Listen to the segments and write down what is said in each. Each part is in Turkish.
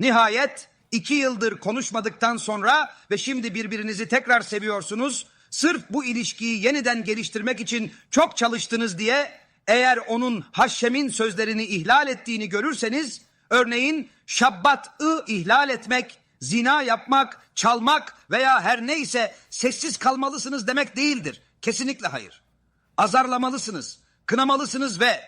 Nihayet iki yıldır konuşmadıktan sonra ve şimdi birbirinizi tekrar seviyorsunuz. Sırf bu ilişkiyi yeniden geliştirmek için çok çalıştınız diye eğer onun Haşem'in sözlerini ihlal ettiğini görürseniz örneğin şabbat'ı ihlal etmek, zina yapmak, çalmak veya her neyse sessiz kalmalısınız demek değildir. Kesinlikle hayır. Azarlamalısınız, kınamalısınız ve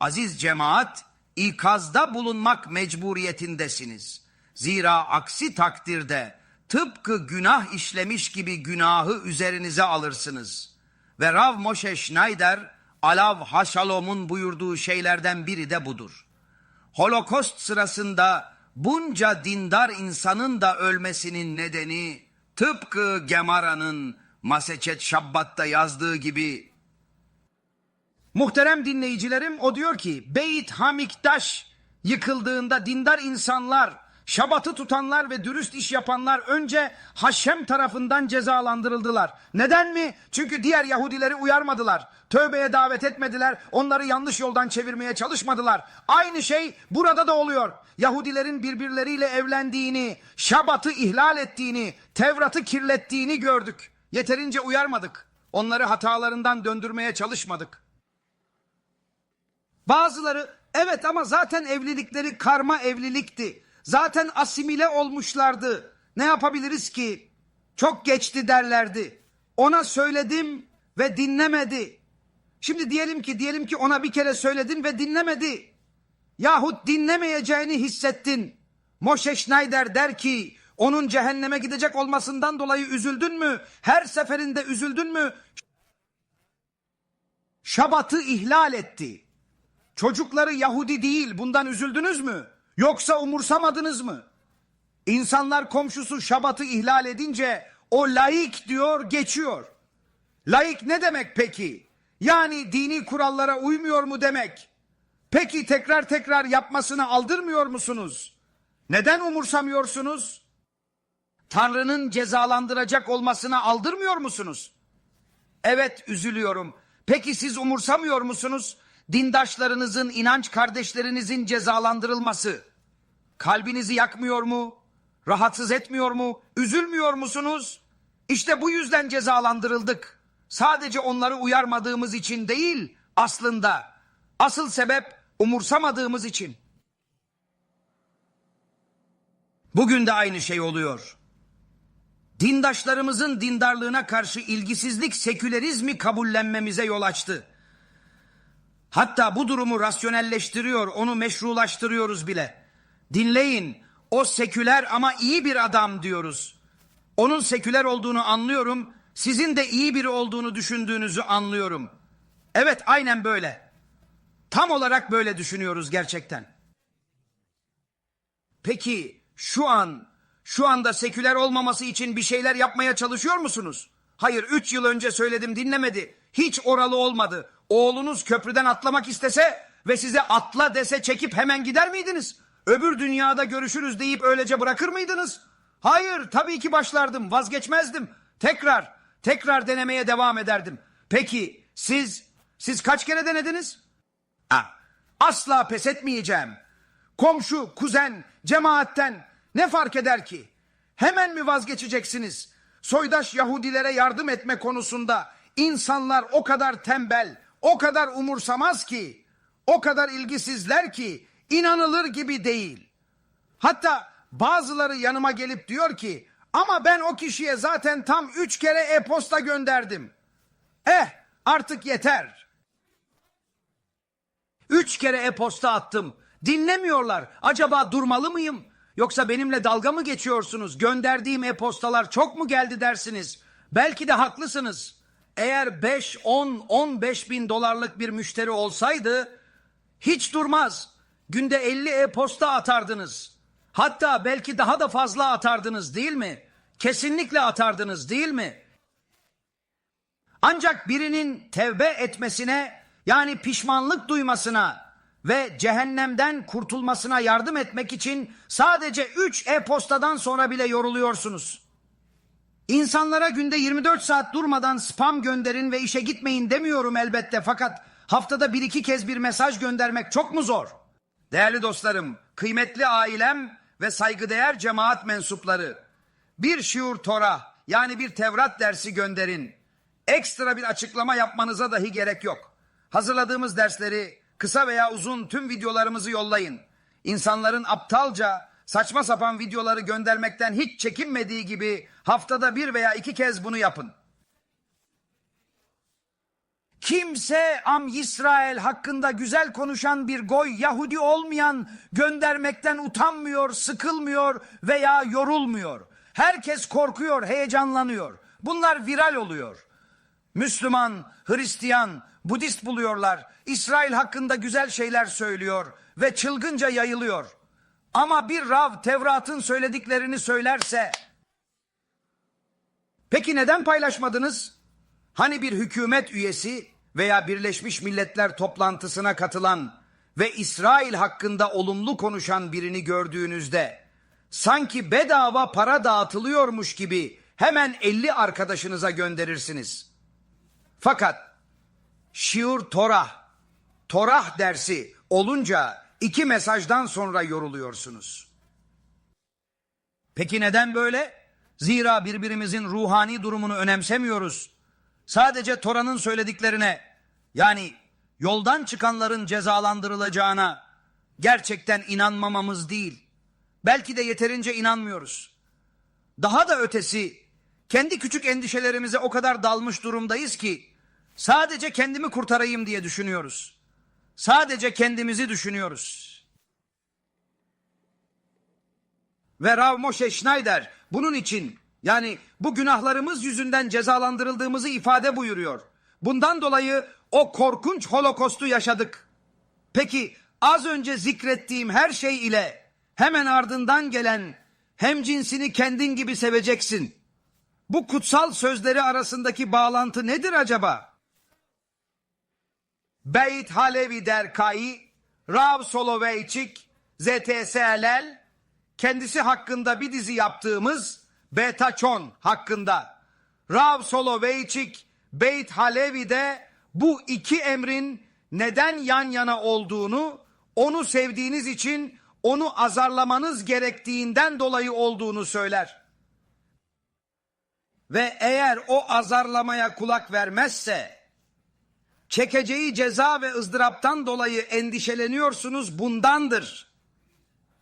aziz cemaat ikazda bulunmak mecburiyetindesiniz. Zira aksi takdirde tıpkı günah işlemiş gibi günahı üzerinize alırsınız. Ve Rav Moshe Schneider, Alav Haşalom'un buyurduğu şeylerden biri de budur. Holokost sırasında bunca dindar insanın da ölmesinin nedeni tıpkı Gemara'nın Maseçet Şabbat'ta yazdığı gibi Muhterem dinleyicilerim o diyor ki Beyt Hamiktaş yıkıldığında dindar insanlar, şabatı tutanlar ve dürüst iş yapanlar önce Haşem tarafından cezalandırıldılar. Neden mi? Çünkü diğer Yahudileri uyarmadılar. Tövbeye davet etmediler. Onları yanlış yoldan çevirmeye çalışmadılar. Aynı şey burada da oluyor. Yahudilerin birbirleriyle evlendiğini, şabatı ihlal ettiğini, Tevrat'ı kirlettiğini gördük. Yeterince uyarmadık. Onları hatalarından döndürmeye çalışmadık. Bazıları evet ama zaten evlilikleri karma evlilikti. Zaten asimile olmuşlardı. Ne yapabiliriz ki? Çok geçti derlerdi. Ona söyledim ve dinlemedi. Şimdi diyelim ki diyelim ki ona bir kere söyledin ve dinlemedi. Yahut dinlemeyeceğini hissettin. Moshe Schneider der ki onun cehenneme gidecek olmasından dolayı üzüldün mü? Her seferinde üzüldün mü? Şabatı ihlal etti. Çocukları Yahudi değil bundan üzüldünüz mü? Yoksa umursamadınız mı? İnsanlar komşusu Şabat'ı ihlal edince o laik diyor geçiyor. Laik ne demek peki? Yani dini kurallara uymuyor mu demek? Peki tekrar tekrar yapmasını aldırmıyor musunuz? Neden umursamıyorsunuz? Tanrı'nın cezalandıracak olmasına aldırmıyor musunuz? Evet üzülüyorum. Peki siz umursamıyor musunuz? Dindaşlarınızın, inanç kardeşlerinizin cezalandırılması. Kalbinizi yakmıyor mu? Rahatsız etmiyor mu? Üzülmüyor musunuz? İşte bu yüzden cezalandırıldık. Sadece onları uyarmadığımız için değil aslında. Asıl sebep umursamadığımız için. Bugün de aynı şey oluyor. Dindaşlarımızın dindarlığına karşı ilgisizlik sekülerizmi kabullenmemize yol açtı. Hatta bu durumu rasyonelleştiriyor, onu meşrulaştırıyoruz bile. Dinleyin, o seküler ama iyi bir adam diyoruz. Onun seküler olduğunu anlıyorum, sizin de iyi biri olduğunu düşündüğünüzü anlıyorum. Evet, aynen böyle. Tam olarak böyle düşünüyoruz gerçekten. Peki şu an, şu anda seküler olmaması için bir şeyler yapmaya çalışıyor musunuz? Hayır, üç yıl önce söyledim dinlemedi. Hiç oralı olmadı. Oğlunuz köprüden atlamak istese ve size atla dese çekip hemen gider miydiniz? Öbür dünyada görüşürüz deyip öylece bırakır mıydınız? Hayır, tabii ki başlardım, vazgeçmezdim. Tekrar, tekrar denemeye devam ederdim. Peki siz, siz kaç kere denediniz? Ha, asla pes etmeyeceğim. Komşu, kuzen, cemaatten ne fark eder ki? Hemen mi vazgeçeceksiniz? Soydaş Yahudilere yardım etme konusunda insanlar o kadar tembel, o kadar umursamaz ki, o kadar ilgisizler ki inanılır gibi değil. Hatta bazıları yanıma gelip diyor ki ama ben o kişiye zaten tam üç kere e-posta gönderdim. Eh artık yeter. Üç kere e-posta attım. Dinlemiyorlar. Acaba durmalı mıyım? Yoksa benimle dalga mı geçiyorsunuz? Gönderdiğim e-postalar çok mu geldi dersiniz? Belki de haklısınız. Eğer 5, 10, 15 bin dolarlık bir müşteri olsaydı hiç durmaz. Günde 50 e-posta atardınız. Hatta belki daha da fazla atardınız değil mi? Kesinlikle atardınız değil mi? Ancak birinin tevbe etmesine yani pişmanlık duymasına ve cehennemden kurtulmasına yardım etmek için sadece 3 e-postadan sonra bile yoruluyorsunuz. İnsanlara günde 24 saat durmadan spam gönderin ve işe gitmeyin demiyorum elbette fakat haftada bir iki kez bir mesaj göndermek çok mu zor? Değerli dostlarım, kıymetli ailem ve saygıdeğer cemaat mensupları bir şiur Tora yani bir Tevrat dersi gönderin. Ekstra bir açıklama yapmanıza dahi gerek yok. Hazırladığımız dersleri kısa veya uzun tüm videolarımızı yollayın. İnsanların aptalca saçma sapan videoları göndermekten hiç çekinmediği gibi haftada bir veya iki kez bunu yapın. Kimse Am İsrail hakkında güzel konuşan bir goy Yahudi olmayan göndermekten utanmıyor, sıkılmıyor veya yorulmuyor. Herkes korkuyor, heyecanlanıyor. Bunlar viral oluyor. Müslüman, Hristiyan, Budist buluyorlar. İsrail hakkında güzel şeyler söylüyor ve çılgınca yayılıyor. Ama bir Rav Tevrat'ın söylediklerini söylerse Peki neden paylaşmadınız? Hani bir hükümet üyesi veya Birleşmiş Milletler toplantısına katılan ve İsrail hakkında olumlu konuşan birini gördüğünüzde sanki bedava para dağıtılıyormuş gibi hemen 50 arkadaşınıza gönderirsiniz. Fakat şiur Torah, Torah dersi olunca iki mesajdan sonra yoruluyorsunuz. Peki neden böyle? Zira birbirimizin ruhani durumunu önemsemiyoruz. Sadece Tora'nın söylediklerine yani yoldan çıkanların cezalandırılacağına gerçekten inanmamamız değil. Belki de yeterince inanmıyoruz. Daha da ötesi kendi küçük endişelerimize o kadar dalmış durumdayız ki sadece kendimi kurtarayım diye düşünüyoruz. Sadece kendimizi düşünüyoruz. Ve Rav Moshe Schneider bunun için yani bu günahlarımız yüzünden cezalandırıldığımızı ifade buyuruyor. Bundan dolayı o korkunç holokostu yaşadık. Peki az önce zikrettiğim her şey ile hemen ardından gelen hem cinsini kendin gibi seveceksin. Bu kutsal sözleri arasındaki bağlantı nedir acaba? Beyt Halevi Derkai, Rav Soloveitchik, ZTSLL, kendisi hakkında bir dizi yaptığımız Betaçon hakkında. Rav Soloveitchik, Beyt Halevi'de bu iki emrin neden yan yana olduğunu, onu sevdiğiniz için onu azarlamanız gerektiğinden dolayı olduğunu söyler. Ve eğer o azarlamaya kulak vermezse, çekeceği ceza ve ızdıraptan dolayı endişeleniyorsunuz bundandır.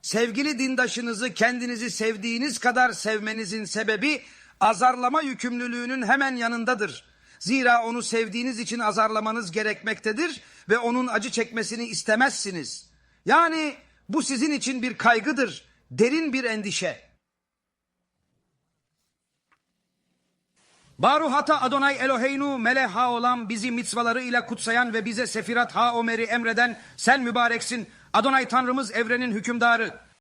Sevgili dindaşınızı kendinizi sevdiğiniz kadar sevmenizin sebebi azarlama yükümlülüğünün hemen yanındadır. Zira onu sevdiğiniz için azarlamanız gerekmektedir ve onun acı çekmesini istemezsiniz. Yani bu sizin için bir kaygıdır, derin bir endişe. Baruhata Adonay Eloheynu meleh ha olan bizi mitzvaları ile kutsayan ve bize sefirat ha omeri emreden sen mübareksin. Adonay Tanrımız evrenin hükümdarı.